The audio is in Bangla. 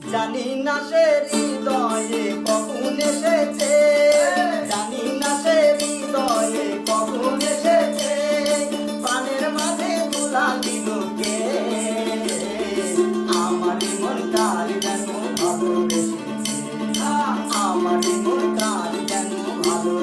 জানি না সে হৃদয়ে কখন এসেছে। জানি না সে হৃদয়ে কখন এসেছে। প্রাণের মাঝে তোলা দিল কে? আমার মন কাল যেন ভালো এসেছে আমার মন কাল যেন ভালো